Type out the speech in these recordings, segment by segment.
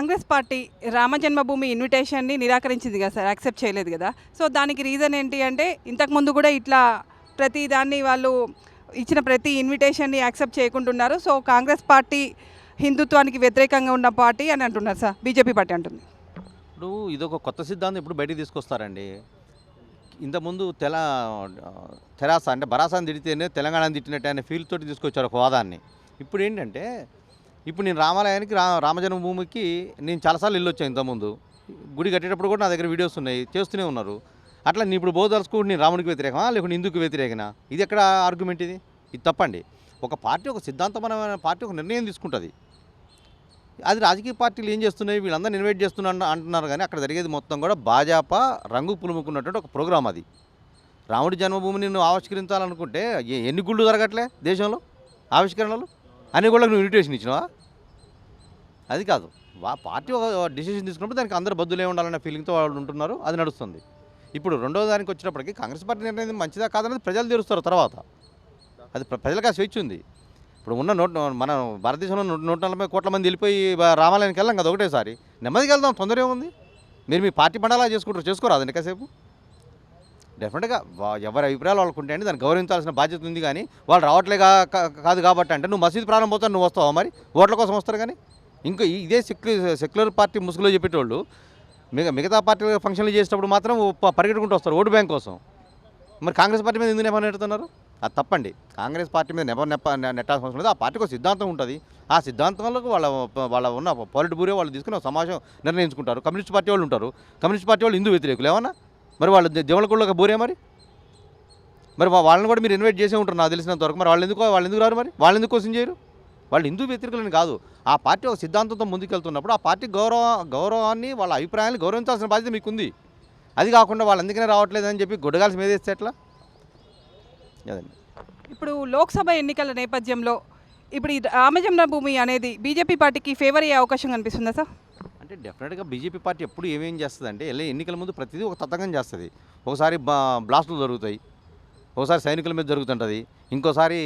Congress party Rama Janmabhoomi ఇన్విటేషన్ని నిరాకరించింది కదా సార్ యాక్సెప్ట్ చేయలేదు కదా. సో దానికి రీజన్ ఏంటి అంటే ఇంతకుముందు కూడా ఇట్లా ప్రతి దాన్ని వాళ్ళు ఇచ్చిన ప్రతి ఇన్విటేషన్ని యాక్సెప్ట్ చేయకుంటున్నారు. సో కాంగ్రెస్ పార్టీ హిందుత్వానికి వ్యతిరేకంగా ఉన్న పార్టీ అని అంటున్నారు సార్ బీజేపీ పార్టీ అంటుంది. ఇప్పుడు ఇదొక కొత్త సిద్ధాంతం ఇప్పుడు బయటికి తీసుకొస్తారండి. ఇంతకుముందు తెల తెరాస అంటే బరాసాన్ని తిడితేనే తెలంగాణని తిట్టినట్టే అనే ఫీల్ తోటి తీసుకొచ్చారు ఒక వాదాన్ని. ఇప్పుడు ఏంటంటే ఇప్పుడు నేను రామాలయానికి రా రామజన్మభూమికి నేను చాలాసార్లు వెళ్ళొచ్చాను ఇంతకుముందు. గుడి కట్టేటప్పుడు కూడా నా దగ్గర వీడియోస్ ఉన్నాయి చేస్తూనే ఉన్నారు. అట్లా నేను ఇప్పుడు బోధలుచుకుంటే నేను రామునికి వ్యతిరేకమా లేకుంటే ఇందుకు వ్యతిరేకనా? ఇది ఎక్కడ ఆర్గ్యుమెంట్ ఇది? ఇది తప్పండి. ఒక పార్టీ ఒక సిద్ధాంతపరమైన పార్టీ ఒక నిర్ణయం తీసుకుంటుంది. అది రాజకీయ పార్టీలు ఏం చేస్తున్నాయి? వీళ్ళందరూ ఇన్వైట్ చేస్తున్నా అంటున్నారు కానీ అక్కడ జరిగేది మొత్తం కూడా భాజపా రంగు పులుముకున్నటువంటి ఒక ప్రోగ్రామ్ అది. రాముడి జన్మభూమిని నువ్వు ఆవిష్కరించాలనుకుంటే ఎన్ని గుళ్ళు జరగట్లే దేశంలో? ఆవిష్కరణలు? అని కూడా నువ్వు ఇన్విటేషన్ ఇచ్చినావా? అది కాదు. వా పార్టీ ఒక డిసిషన్ తీసుకున్నప్పుడు దానికి అందరు బద్దులే ఉండాలనే ఫీలింగ్తో వాళ్ళు ఉంటున్నారు. అది నడుస్తుంది. ఇప్పుడు రెండో దానికి వచ్చినప్పటికీ కాంగ్రెస్ పార్టీ నిర్ణయం మంచిదా కాదనేది ప్రజలు తీరుస్తారు తర్వాత. అది ప్ర- ప్రజలకు ఆ స్వేచ్ఛ ఉంది. ఇప్పుడు ఉన్న నూట మన భారతదేశంలో నూట నూట నలభై కోట్ల మంది వెళ్ళిపోయి రామాలయానికి వెళ్ళాం కదా ఒకటేసారి. నెమ్మదికి వెళ్దాం తొందర ఏముంది మీరు మీ పార్టీ పండాలా చేసుకుంటారు చేసుకోరాదు ఎంతసేపు డెఫినెట్గా వా- ఎవరి అభిప్రాయాలు వాళ్ళకు ఉంటాయండి దాన్ని గౌరవించాల్సిన బాధ్యత ఉంది కానీ వాళ్ళు రావట్లే కా- కాదు కాబట్టి అంటే నువ్వు మసీద్ ప్రారంభం పోతావు నువ్వు వస్తావా మరి? ఓట్ల కోసం వస్తారు కానీ. ఇంకా ఇదే సెక్యులర్ సెక్యులర్ పార్టీ ముసుగులో చెప్పేటోళ్ళు మిగ మిగతా పార్టీల ఫంక్షన్లు చేసేటప్పుడు మాత్రం పరిగెట్టుకుంటూ వస్తారు ఓటు బ్యాంక్ కోసం. మరి కాంగ్రెస్ పార్టీ మీద ఎందుకు నెపం నెడుతున్నారు అది తప్పండి. కాంగ్రెస్ పార్టీ మీద నెప నెప్ప నెట్టాల్సిన అవసరం లేదు. ఆ పార్టీకి ఒక సిద్ధాంతం ఉంటుంది. ఆ సిద్ధాంతంలో వాళ్ళ వాళ్ళ ఉన్న పాలిట్ బ్యూరో వాళ్ళు తీసుకుని సమాజం నిర్ణయించుకుంటారు. కమ్యూనిస్ట్ పార్టీ వాళ్ళు ఉంటారు. కమ్యూనిస్ట్ పార్టీ వాళ్ళు హిందూ వ్యతిరేకులు. ఏమన్నా? మరి వాళ్ళు దేవుళ్ళ బోరే మరి? మరి వాళ్ళని కూడా మీరు ఇన్వైట్ చేసే ఉంటారు నాకు తెలిసినంత వరకు. మరి వాళ్ళు ఎందుకు వాళ్ళు ఎందుకు రారు మరి? వాళ్ళు ఎందుకు కోసం చేయరు? వాళ్ళు హిందూ వ్యతిరేకులని కాదు. ఆ పార్టీ ఒక సిద్ధాంతంతో ముందుకెళ్తున్నప్పుడు ఆ పార్టీ గౌరవ గౌరవాన్ని వాళ్ళ అభిప్రాయాన్ని గౌరవించాల్సిన బాధ్యత మీకుంది. అది కాకుండా వాళ్ళు అందుకనే రావట్లేదని చెప్పి గుడ్డగాల్సి మీదేస్తే ఎట్లా? అదండి. ఇప్పుడు లోక్సభ ఎన్నికల నేపథ్యంలో ఇప్పుడు ఈ రామజన్మ భూమి అనేది బీజేపీ పార్టీకి ఫేవర్ అయ్యే అవకాశం కనిపిస్తుందా సార్? అంటే డెఫినెట్గా బీజేపీ పార్టీ ఎప్పుడు ఏమేం చేస్తుంది అంటే వెళ్ళే ఎన్నికల ముందు ప్రతిదీ ఒక తతంగం చేస్తుంది. ఒకసారి బా బ్లాస్టులు జరుగుతాయి. ఒకసారి సైనికుల మీద జరుగుతుంటుంది. ఇంకోసారి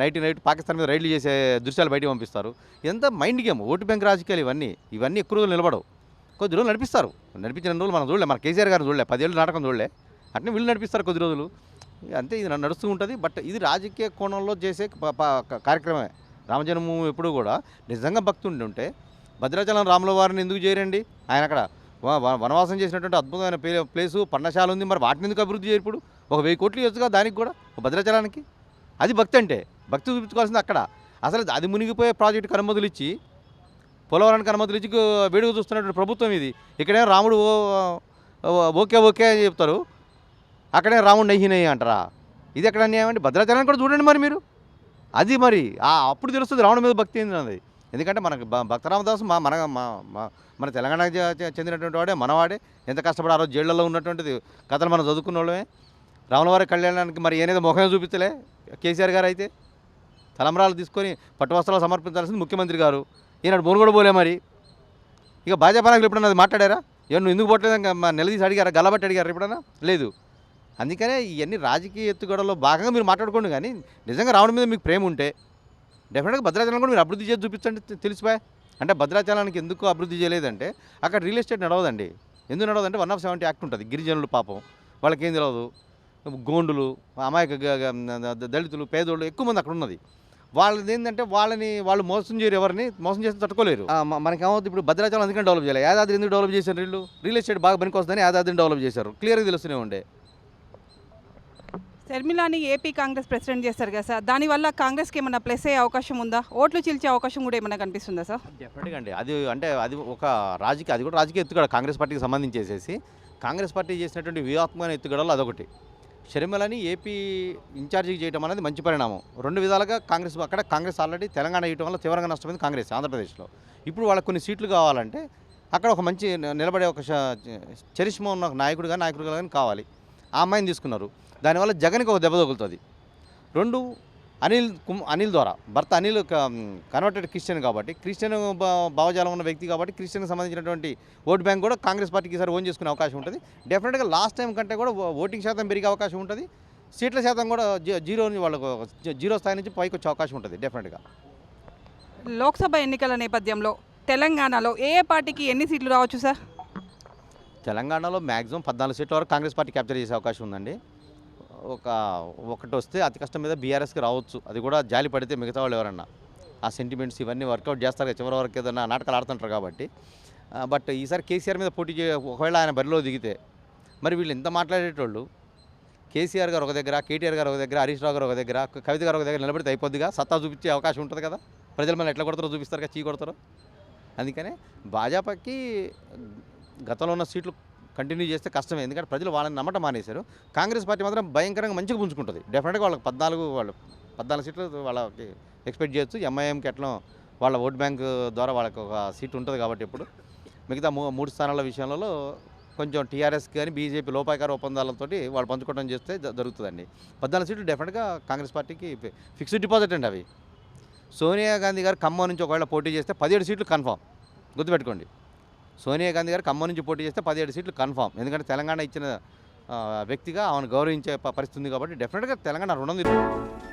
నైట్ నైట్ పాకిస్తాన్ మీద రైడ్లు చేసే దృశ్యాలు బయటికి పంపిస్తారు. ఇదంతా మైండ్ గేమ్ ఓటు బ్యాంక్ రాజకీయాలు ఇవన్నీ. ఇవన్నీ ఎక్కువ రోజులు నిలబడవు. కొద్ది రోజులు నడిపిస్తారు. నడిపించిన రోజులు మనం చూడలే. మన కేసీఆర్ గారు చూడలే. పదేళ్ళు నాటకం చూడలే. అట్నే వీళ్ళు నడిపిస్తారు కొద్ది రోజులు. అంతే ఇది నడుస్తూ ఉంటుంది. బట్ ఇది రాజకీయ కోణంలో చేసే కార్యక్రమమే. రామజన్మభూమి ఎప్పుడు కూడా నిజంగా భక్తుండి ఉంటే భద్రాచలం రాముల వారిని ఎందుకు చేయరండి ఆయన అక్కడ వనవాసం చేసినటువంటి అద్భుతమైన ప్లే ప్లేసు పర్ణశాల ఉంది. మరి వాటిని ఎందుకు అభివృద్ధి చేయరు ఇప్పుడు? ఒక వెయ్యి కోట్లు ఇవ్వచ్చుగా దానికి కూడా భద్రాచలానికి? అది భక్తి అంటే. భక్తి చూపించుకోవాల్సింది అక్కడ. అసలు అది మునిగిపోయే ప్రాజెక్టుకు అనుమతులు ఇచ్చి పోలవరానికి అనుమతులు ఇచ్చి వేడుక చూస్తున్నటువంటి ప్రభుత్వం ఇది. ఇక్కడే రాముడు ఓ- ఓకే ఓకే అని చెప్తారు. అక్కడే రాముడు నెయ్యి నెయ్యి అంటారా? ఇది ఎక్కడ అన్యాయం అండి? భద్రాచలాన్ని కూడా చూడండి మరి మీరు. అది మరి ఆ అప్పుడు తెలుస్తుంది రావణం మీద భక్తి ఏంది అన్నది. ఎందుకంటే మనకు భ- భక్త రామదాసు మా మన మన తెలంగాణకు చెందినటువంటి వాడే మనవాడే. ఎంత కష్టపడి ఆ రోజు జైళ్ళలో ఉన్నటువంటిది కథలు మనం చదువుకున్న వాళ్ళమే. రాములవారి కళ్యాణానికి మరి ఏనేదో ముఖమే చూపించలే కేసీఆర్ గారు అయితే. తలంబరాలు తీసుకొని పట్టు వస్త్రాలు సమర్పించాల్సింది ముఖ్యమంత్రి గారు. ఈనాడు బోనుగోడు కూడా పోలే మరి. ఇక భాజపా నాయకులు ఎప్పుడన్నా అది మాట్లాడారా? ఏ నువ్వు ఎందుకు పోట్లేదు ఇంకా మా నిలదీసి అడిగారా? గల్లబట్టి అడిగారు ఎప్పుడన్నా? లేదు. అందుకనే ఇవన్నీ రాజకీయ ఎత్తుగడలో భాగంగా మీరు మాట్లాడుకోండి కానీ నిజంగా రావడం మీద మీకు ప్రేమ ఉంటే డెఫినెట్గా భద్రాచలం కూడా మీరు అభివృద్ధి చేసి చూపించండి తెలిసిపోయా? అంటే భద్రాచలానికి ఎందుకు అభివృద్ధి చేయలేదంటే అక్కడ రియల్ ఎస్టేట్ నడవదండి. ఎందుకు నడవదంటే వన్ ఆఫ్ సెవెంటీ యాక్ట్ ఉంటుంది గిరిజనులు పాపం. వాళ్ళకి ఏం తెలియదు గోండులు అమాయక దళితులు పేదోళ్ళు ఎక్కువ మంది అక్కడ ఉన్నది. వాళ్ళది ఏంటంటే వాళ్ళని వాళ్ళు మోసం చేయరు ఎవరిని మోసం చేసి తట్టుకోలేరు. ఆ, మ- మనకేమవుతుంది ఇప్పుడు భద్రాచలం అందుకని డెవలప్ చేయాలి. యాదాద్రి ఎందుకు డెవలప్ చేశారు వీళ్ళు. రియల్ ఎస్టేట్ బాగా పనికొస్తుందని యాదాద్రిని డెవలప్ చేశారు. క్లియర్గా తెలుస్తూనే ఉండే. షర్మిలాని ఏపీ కాంగ్రెస్ ప్రెసిడెంట్ చేస్తారు కదా సార్ దానివల్ల కాంగ్రెస్కి ఏమైనా ప్లస్ అయ్యే అవకాశం ఉందా? ఓట్లు చీల్చే అవకాశం కూడా ఏమైనా కనిపిస్తుందా సార్? డెఫినెట్గా అండి. అది అంటే అది ఒక రాజకీయ అది కూడా రాజకీయ ఎత్తుగడ కాంగ్రెస్ పార్టీకి సంబంధించేసేసి. కాంగ్రెస్ పార్టీ చేసినటువంటి వ్యూహాత్మకమైన ఎత్తుగడలు అదొకటి. షర్మిలని ఏపీ ఇన్ఛార్జికి చేయడం అనేది మంచి పరిణామం. రెండు విధాలుగా కాంగ్రెస్ అక్కడ కాంగ్రెస్ ఆల్రెడీ తెలంగాణ ఇవ్వడం వల్ల తీవ్రంగా నష్టపోయింది కాంగ్రెస్ ఆంధ్రప్రదేశ్లో. ఇప్పుడు వాళ్ళకి కొన్ని సీట్లు కావాలంటే అక్కడ ఒక మంచి నిలబడే ఒక చరిష్మ ఉన్న ఒక నాయకుడుగా నాయకుడుగా కానీ కావాలి. ఆ అమ్మాయిని తీసుకున్నారు. దానివల్ల జగన్కి ఒక దెబ్బ తగులుతుంది. రెండు అనిల్ కుమ్ అనిల్ ద్వారా భర్త అనిల్ కన్వర్టెడ్ క్రిస్టియన్ కాబట్టి క్రిస్టియన్ భావజాలం ఉన్న వ్యక్తి కాబట్టి క్రిస్టియన్కి సంబంధించినటువంటి ఓట్ బ్యాంక్ కూడా కాంగ్రెస్ పార్టీకి ఈసారి ఓన్ చేసుకునే అవకాశం ఉంటుంది. డెఫినెట్గా లాస్ట్ టైం కంటే కూడా ఓటింగ్ శాతం పెరిగే అవకాశం ఉంటుంది. సీట్ల శాతం కూడా జీ- జీరో వాళ్ళకు జీరో స్థాయి నుంచి పైకి వచ్చే అవకాశం ఉంటుంది డెఫినెట్గా లోక్సభ ఎన్నికల నేపథ్యంలో తెలంగాణలో ఏ ఏ పార్టీకి ఎన్ని సీట్లు రావచ్చు సార్? తెలంగాణలో మ్యాక్సిమం పద్నాలుగు సీట్ల వరకు కాంగ్రెస్ పార్టీ క్యాప్చర్ చేసే అవకాశం ఉందండి. ఒక ఒకటి వస్తే అతి కష్టం మీద బీఆర్ఎస్కి రావచ్చు. అది కూడా జాలి పడితే మిగతా వాళ్ళు ఎవరన్నా. ఆ సెంటిమెంట్స్ ఇవన్నీ వర్కౌట్ చేస్తారు. చివరి వరకు ఏదైనా నాటకాలు ఆడుతుంటారు కాబట్టి. బట్ ఈసారి కేసీఆర్ మీద పోటీ చే ఒకవేళ ఆయన బరిలో దిగితే మరి వీళ్ళు ఎంత మాట్లాడేటోళ్ళు కేసీఆర్ గారు ఒక దగ్గర కేటీఆర్ గారు ఒక దగ్గర హరీష్ రావు గారు ఒక దగ్గర కవిత గారు ఒక దగ్గర నిలబడితే అయిపోద్దిగా. సత్తా చూపించే అవకాశం ఉంటుంది కదా. ప్రజలు మళ్ళీ ఎట్లా కొడతారో చూపిస్తారు కదా చీ కొడతారో. అందుకనే భాజపాకి గతంలో ఉన్న సీట్లు కంటిన్యూ చేస్తే కష్టమే. ఎందుకంటే ప్రజలు వాళ్ళని నమ్మటం మానేశారు. కాంగ్రెస్ పార్టీ మాత్రం భయంకరంగా మంచిగా పుంజుకుంటుంది. డెఫినెట్గా వాళ్ళకి పద్నాలుగు వాళ్ళు పద్నాలుగు సీట్లు వాళ్ళకి ఎక్స్పెక్ట్ చేయొచ్చు. ఎంఐఎంకి ఎట్లా వాళ్ళ ఓట్ బ్యాంక్ ద్వారా వాళ్ళకి ఒక సీట్ ఉంటుంది కాబట్టి ఇప్పుడు మిగతా మూ మూడు స్థానాల విషయంలో కొంచెం టీఆర్ఎస్ కానీ బీజేపీ లోపాయకార ఒప్పందాలతో వాళ్ళు పంచుకోవడం చేస్తే జరుగుతుందండి. పద్నాలుగు సీట్లు డెఫినెట్గా కాంగ్రెస్ పార్టీకి ఫిక్స్డ్ డిపాజిట్ అండి అవి. సోనియా గాంధీ గారు ఖమ్మం నుంచి ఒకవేళ పోటీ చేస్తే పదిహేడు సీట్లు కన్ఫామ్ గుర్తుపెట్టుకోండి. సోనియా గాంధీ గారు ఖమ్మం నుంచి పోటీ చేస్తే పదిహేడు సీట్లు కన్ఫామ్. ఎందుకంటే తెలంగాణ ఇచ్చిన వ్యక్తిగా ఆమెను గౌరవించే పరిస్థితి ఉంది కాబట్టి డెఫినెట్గా తెలంగాణ రుణం తీర్చుకుంటుంది